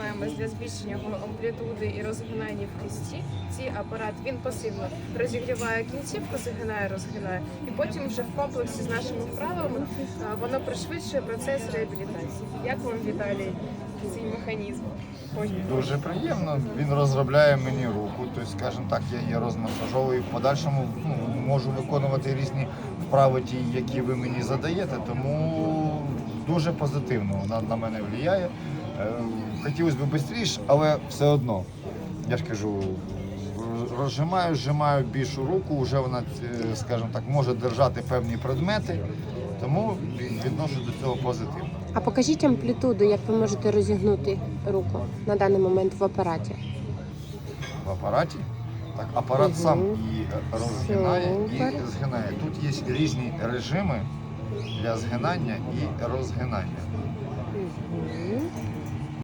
займаємось для збільшення амплітуди і розгинання в кисті. Цей апарат він пасивно розігріває кінцівку, загинає, розгинає, і потім вже в комплексі з нашими вправами воно пришвидшує процес реабілітації. Як вам Віталій цей механізм? Дуже приємно. Він розробляє мені руку. Тобто, скажімо так, я її розмасажовую. В подальшому ну, можу виконувати різні вправи, ті, які ви мені задаєте. Тому дуже позитивно вона на мене впливає. Е, Хотілося б швидше, але все одно. Я ж кажу, розжимаю, зжимаю більшу руку, вже вона, е, скажімо так, може держати певні предмети, тому відношу до цього позитивно. А покажіть амплітуду, як ви можете розігнути руку на даний момент в апараті. в апараті. Так, апарат Мгм. сам і розгинає, Супер. і згинає. Тут є різні режими для згинання і розгинання.